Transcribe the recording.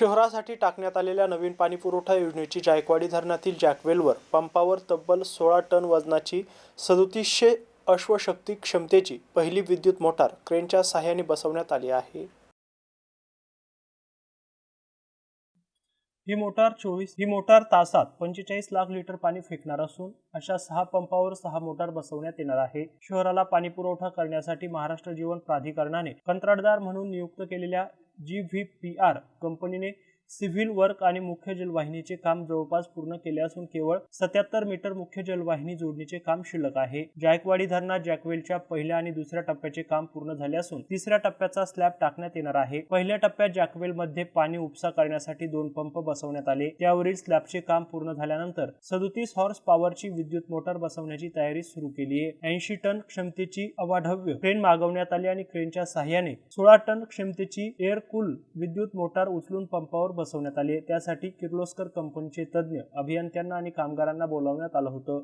शहरासाठी टाकण्यात आलेल्या नवीन पाणीपुरवठा योजनेची जायकवाडी धरणातील जॅकवेलवर पंपावर तब्बल सोळा टन वजनाची सदोतीसशे अश्वशक्ती क्षमतेची पहिली विद्युत मोटार क्रेनच्या सहाय्याने बसवण्यात आली आहे. ही मोटार चोवीस ही मोटार तासात पंचेचाळीस लाख लिटर पाणी फेकणार असून अशा सहा पंपावर सहा मोटार बसवण्यात येणार आहे. शहराला पाणी पुरवठा करण्यासाठी महाराष्ट्र जीवन प्राधिकरणाने कंत्राटदार म्हणून नियुक्त केलेल्या जी व्ही पी आर कंपनीने सिव्हिल वर्क आणि मुख्य जलवाहिनीचे काम जवळपास पूर्ण केले असून केवळ सत्याहत्तर मीटर मुख्य जलवाहिनी जोडणीचे काम शिल्लक आहे. जायकवाडी धरणात जॅकवेलच्या पहिल्या आणि दुसऱ्या टप्प्याचे काम पूर्ण झाले असून तिसऱ्या टप्प्याचा स्लॅब टाकण्यात येणार आहे. पहिल्या टप्प्यात जॅकवेल मध्ये पाणी उपसा करण्यासाठी दोन पंप बसवण्यात आले. त्यावरील स्लॅबचे काम पूर्ण झाल्यानंतर सदोतीस हॉर्स पॉवरची विद्युत मोटार बसवण्याची तयारी सुरू केली आहे. ऐंशी टन क्षमतेची अवाढव्य क्रेन मागवण्यात आली आणि क्रेनच्या सहाय्याने सोळा टन क्षमतेची एअर कूल विद्युत मोटार उचलून पंपावर बसवण्यात आली त्यासाठी किर्लोस्कर कंपनीचे तज्ज्ञ अभियंत्यांना आणि कामगारांना बोलावण्यात आलं होतं.